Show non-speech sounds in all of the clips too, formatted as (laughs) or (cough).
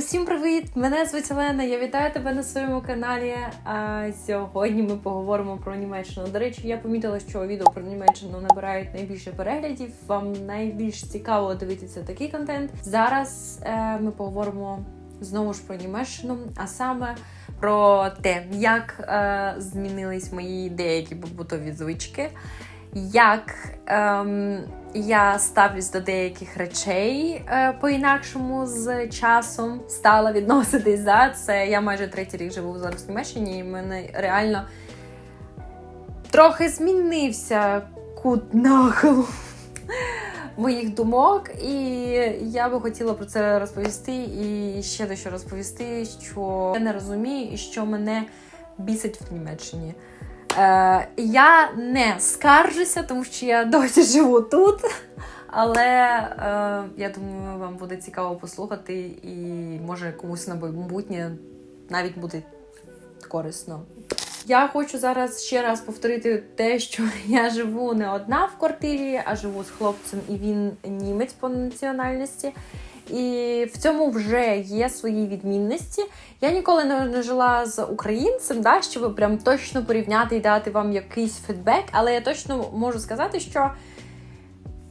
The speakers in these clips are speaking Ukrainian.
Усім привіт! Мене звуть Олена. Я вітаю тебе на своєму каналі. А сьогодні ми поговоримо про Німеччину. До речі, я помітила, що відео про Німеччину набирають найбільше переглядів. Вам найбільш цікаво дивитися такий контент. Зараз е, ми поговоримо знову ж про Німеччину, а саме про те, як е, змінились мої деякі побутові звички, як. ем, я ставлюсь до деяких речей е, по-інакшому з часом стала відноситись. Да? Це я майже третій рік живу зараз в Німеччині, і в мене реально трохи змінився кут нахилу моїх думок. І я би хотіла про це розповісти і ще дещо розповісти, що я не розумію і що мене бісить в Німеччині. Е, я не скаржуся, тому що я досі живу тут. Але е, я думаю, вам буде цікаво послухати, і може комусь на майбутнє навіть буде корисно. Я хочу зараз ще раз повторити те, що (laughs) я живу не одна в квартирі, а живу з хлопцем, і він німець по національності. І в цьому вже є свої відмінності. Я ніколи не, не жила з українцем, да, щоб прям точно порівняти і дати вам якийсь фідбек, але я точно можу сказати, що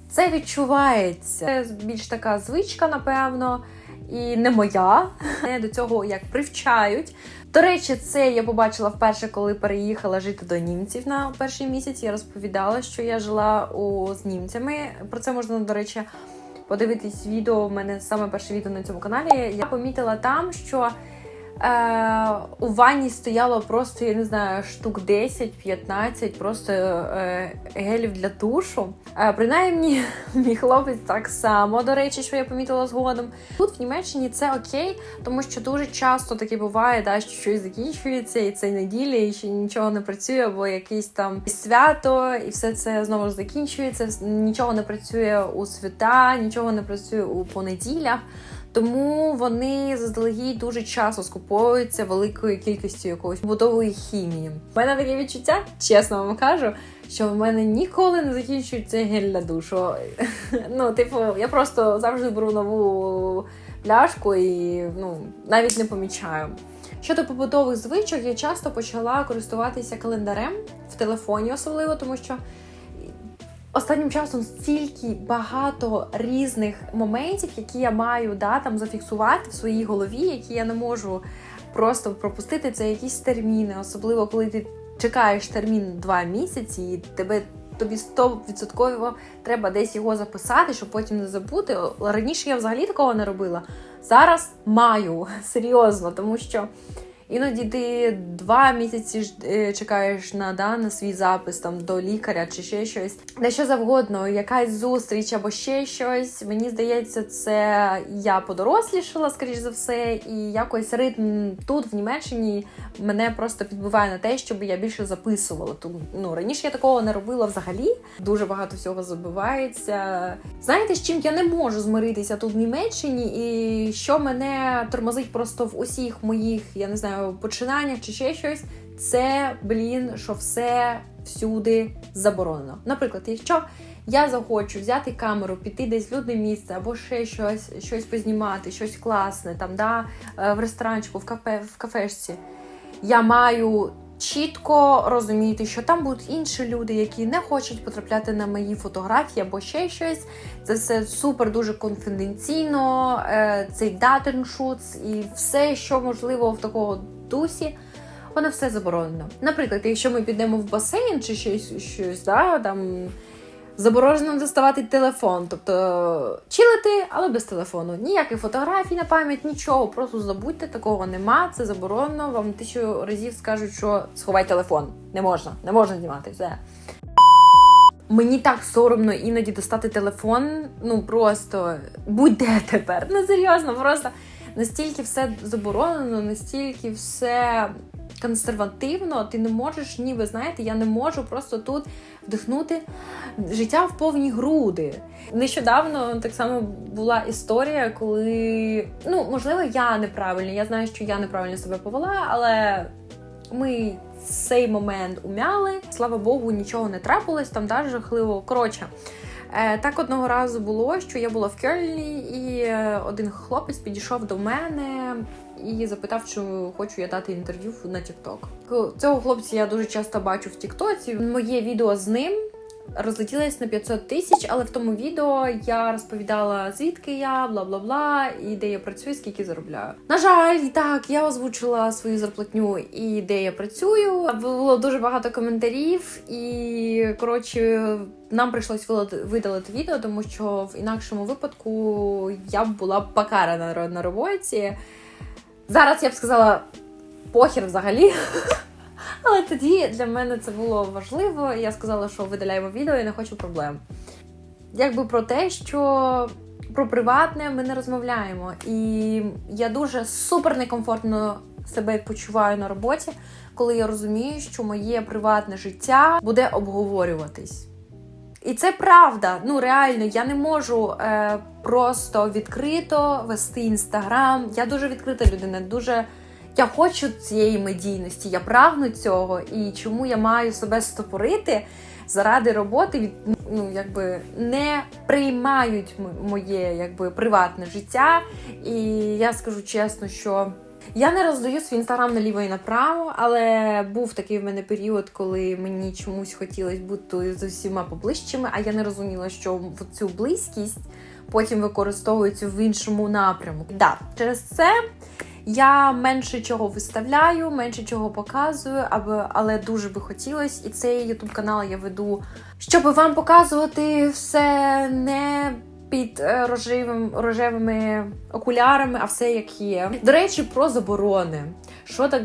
це відчувається. Це більш така звичка, напевно, і не моя. Мене до цього як привчають. До речі, це я побачила вперше, коли переїхала жити до німців на перший місяць. Я розповідала, що я жила у, з німцями. Про це можна, до речі, подивитись відео. У мене саме перше відео на цьому каналі. Я помітила там, що е, у ванні стояло просто, я не знаю, штук 10-15 просто е, гелів для душу. Е, принаймні, (laughs) мій хлопець так само, до речі, що я помітила згодом. Тут в Німеччині це окей, тому що дуже часто таке буває, да, що щось закінчується, і це неділя, і ще нічого не працює, або якесь там свято, і все це знову ж закінчується. Нічого не працює у свята, нічого не працює у понеділях. Тому вони заздалегідь дуже часто скуповуються великою кількістю якоїсь будової хімії. У мене таке відчуття, чесно вам кажу, що в мене ніколи не закінчується гель для душу. (laughs) Ну, типу, я просто завжди беру нову пляшку і ну, навіть не помічаю. Щодо побутових звичок, я часто почала користуватися календарем в телефоні, особливо, тому що останнім часом стільки багато різних моментів, які я маю да, там зафіксувати в своїй голові, які я не можу просто пропустити. Це якісь терміни, особливо коли ти чекаєш термін два місяці, і тебе. Тобі 100% треба десь його записати, щоб потім не забути. Раніше я взагалі такого не робила. Зараз маю (laughs) серйозно, тому що Іноді ти два місяці е, чекаєш на да, на свій запис там до лікаря чи ще щось. Де що завгодно, якась зустріч або ще щось. Мені здається, це я подорослішала, скоріш за все, і якось ритм тут, в Німеччині, мене просто підбиває на те, щоб я більше записувала. Тому ну раніше я такого не робила взагалі. Дуже багато всього забувається. Знаєте, з чим я не можу змиритися тут в Німеччині, і що мене тормозить просто в усіх моїх, я не знаю починаннях чи ще щось, це, блін, що все всюди заборонено. Наприклад, якщо я захочу взяти камеру, піти десь в людне місце, або ще щось щось познімати, щось класне, там, да, е, в ресторанчику, в кафе, в кафешці, я маю. Чітко розуміти, що там будуть інші люди, які не хочуть потрапляти на мої фотографії або ще щось. Це все супер дуже конфіденційно, е, цей датеншутс і все, що можливо в такого дусі, воно все заборонено. Наприклад, якщо ми підемо в басейн чи щось, щось да, там. Заборонено доставати телефон, тобто чилити, але без телефону. Ніяких фотографій на пам'ять, нічого. Просто забудьте, такого нема. Це заборонено. Вам тисячу разів скажуть, що сховай телефон. Не можна, не можна знімати все. Мені так соромно іноді достати телефон. Ну просто будь-де тепер. Ну серйозно, просто настільки все заборонено, настільки все консервативно, ти не можеш, ніби знаєте, я не можу просто тут вдихнути життя в повні груди. Нещодавно так само була історія, коли ну можливо я неправильно. Я знаю, що я неправильно себе повела, але ми цей момент умяли. Слава Богу, нічого не трапилось там, да, жахливо. Коротше. Е, так одного разу було, що я була в Кельні, і е, один хлопець підійшов до мене і запитав, чи хочу я дати інтерв'ю на TikTok. Цього хлопця я дуже часто бачу в Тіктоці. Моє відео з ним розлетілось на 500 тисяч, але в тому відео я розповідала, звідки я, бла бла бла, і де я працюю, скільки заробляю. На жаль, так, я озвучила свою зарплатню і де я працюю. Було дуже багато коментарів, і коротше, нам прийшлось видалити відео, тому що в інакшому випадку я б була покарана на роботі. Зараз я б сказала похер взагалі. (laughs) Але тоді для мене це було важливо. і Я сказала, що видаляємо відео, я не хочу проблем. Якби про те, що про приватне ми не розмовляємо. І я дуже супер некомфортно себе почуваю на роботі, коли я розумію, що моє приватне життя буде обговорюватись. І це правда. Ну реально, я не можу е, просто відкрито вести інстаграм. Я дуже відкрита людина, дуже я хочу цієї медійності, я прагну цього. І чому я маю себе стопорити заради роботи від ну якби не приймають моє якби приватне життя. І я скажу чесно, що. Я не роздаю свій інстаграм наліво і направо, але був такий в мене період, коли мені чомусь хотілося бути з усіма поближчими, а я не розуміла, що в цю близькість потім використовується в іншому напрямку. Да, через це я менше чого виставляю, менше чого показую, аби але дуже би хотілося. І цей ютуб канал я веду, щоб вам показувати все не під е, рожевим, рожевими окулярами, а все як є. До речі, про заборони. Що так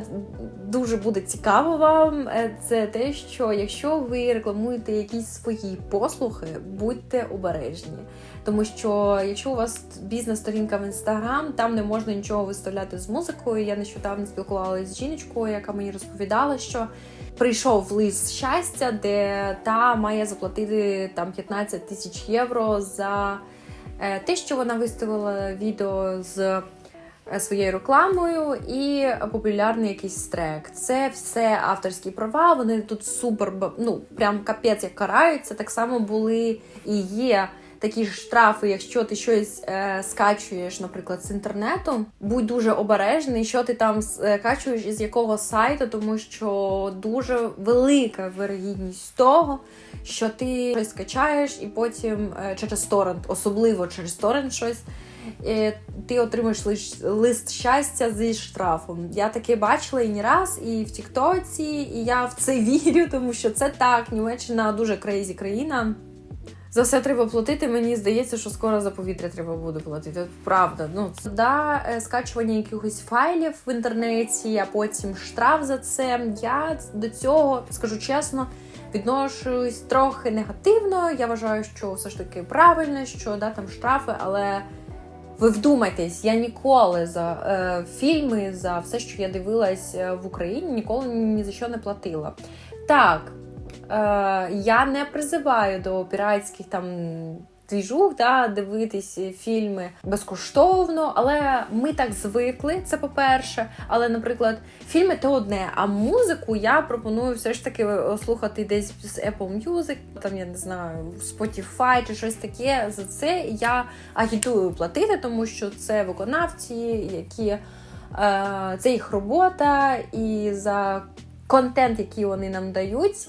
дуже буде цікаво вам, е, це те, що якщо ви рекламуєте якісь свої послуги, будьте обережні. Тому що якщо у вас бізнес-сторінка в інстаграм, там не можна нічого виставляти з музикою. Я нещодавно спілкувалася з жіночкою, яка мені розповідала, що прийшов лист щастя, де та має заплатити там 15 тисяч євро за е, те, що вона виставила відео з е, своєю рекламою і популярний якийсь трек. Це все авторські права. Вони тут супер ну прям капець як караються. Так само були і є. Такі ж штрафи, якщо ти щось е, скачуєш, наприклад, з інтернету, будь дуже обережний, що ти там скачуєш із якого сайту, тому що дуже велика вирогідність того, що ти щось скачаєш, і потім е, через торрент, особливо через торрент щось, е, ти отримаєш лист щастя зі штрафом. Я таке бачила і не раз, і в Тіктоці, і я в це (laughs) вірю, тому що це так. Німеччина дуже крейзі країна. За все треба платити. Мені здається, що скоро за повітря треба буде платити. Правда, ну це да, е, скачування якихось файлів в інтернеті, а потім штраф за це. Я до цього скажу чесно. Відношусь трохи негативно. Я вважаю, що все ж таки правильно, що да, там штрафи, але ви вдумайтесь, я ніколи за е, фільми, за все, що я дивилась е, в Україні, ніколи ні за що не платила. Так, я не призиваю до піратських там двіжух, да, дивитись фільми безкоштовно, але ми так звикли, це по-перше. Але, наприклад, фільми то одне, а музику я пропоную все ж таки слухати десь з Apple Music, там я не знаю, Spotify чи щось таке. За це я агітую платити, тому що це виконавці, які е, це їх робота, і за контент, який вони нам дають.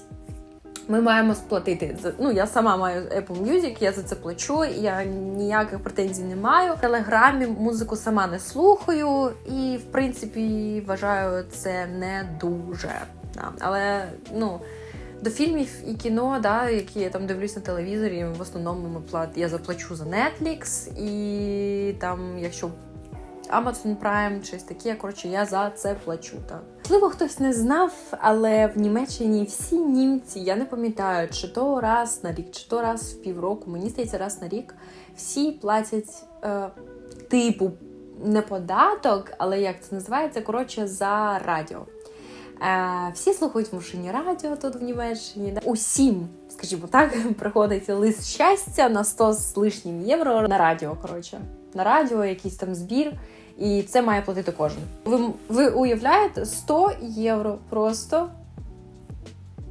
Ми маємо сплатити. За- Ну, я сама маю Apple Music, я за це плачу, я ніяких претензій не маю. В Телеграмі музику сама не слухаю, і в принципі вважаю це не дуже. Але ну. До фільмів і кіно, да, які я там дивлюсь на телевізорі, в основному ми плат... я заплачу за Netflix, і там, якщо Amazon Prime, щось таке, коротше, я за це плачу. Так. Можливо, хтось не знав, але в Німеччині всі німці, я не пам'ятаю, чи то раз на рік, чи то раз в півроку, мені здається, раз на рік, всі платять е, типу не податок, але як це називається, коротше, за радіо. Е, всі слухають в машині радіо тут в Німеччині. Да? Усім, скажімо так, (laughs) приходить лист щастя на 100 з лишнім євро на радіо. Коротше, на радіо, якийсь там збір, і це має платити кожен. Ви, ви уявляєте 100 євро просто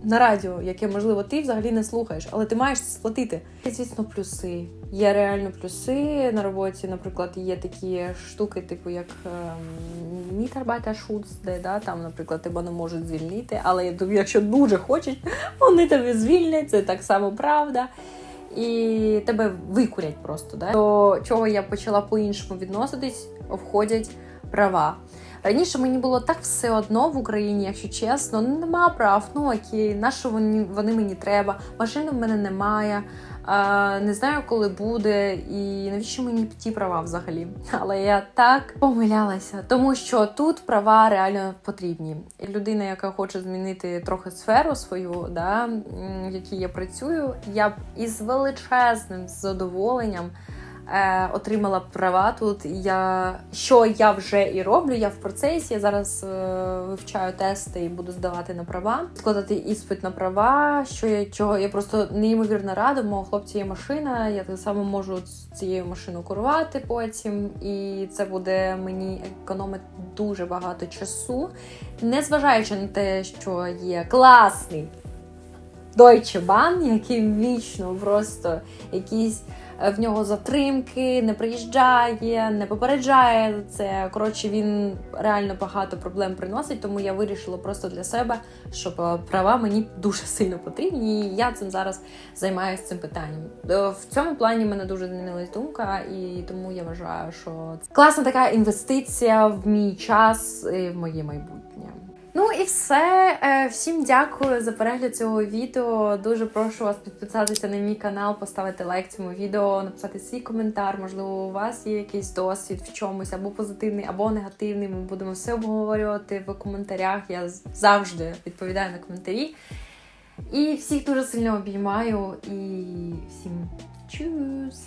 на радіо, яке можливо ти взагалі не слухаєш, але ти маєш це сплатити. Є, звісно, плюси. Є реально плюси на роботі. Наприклад, є такі штуки, типу як ем, Мітарбайта-шуц, де да, там, наприклад, тебе не можуть звільнити, але якщо дуже хочуть, (laughs) вони тебе звільнять. Це так само правда. І тебе викурять просто. Да? До чого я почала по-іншому відноситись, входять права. Раніше мені було так все одно в Україні, якщо чесно, ну нема прав. Ну окей, на що вони, вони мені треба? Машини в мене немає. Не знаю, коли буде, і навіщо мені ті права взагалі. Але я так помилялася, тому що тут права реально потрібні. І Людина, яка хоче змінити трохи сферу свою, да, в якій я працюю, я б із величезним задоволенням е, отримала права тут. Я що я вже і роблю, я в процесі. Я зараз е, вивчаю тести і буду здавати на права, складати іспит на права. Що я чого я просто неймовірно рада. Мого хлопця є машина. Я так само можу цією машиною керувати потім, і це буде мені економити дуже багато часу, незважаючи на те, що є класний. Deutsche Bahn, який вічно просто якісь в нього затримки, не приїжджає, не попереджає це. Коротше, він реально багато проблем приносить, тому я вирішила просто для себе, що е, права мені дуже сильно потрібні, і я цим зараз займаюся цим питанням. Е, В цьому плані мене дуже змінилась думка, і тому я вважаю, що це класна така інвестиція в мій час і в моє майбутнє. Ну і все. Е, Всім дякую за перегляд цього відео. Дуже прошу вас підписатися на мій канал, поставити лайк цьому відео, написати свій коментар. Можливо, у вас є якийсь досвід в чомусь, або позитивний, або негативний. Ми будемо все обговорювати в коментарях. Я завжди відповідаю на коментарі. І всіх дуже сильно обіймаю і всім чус!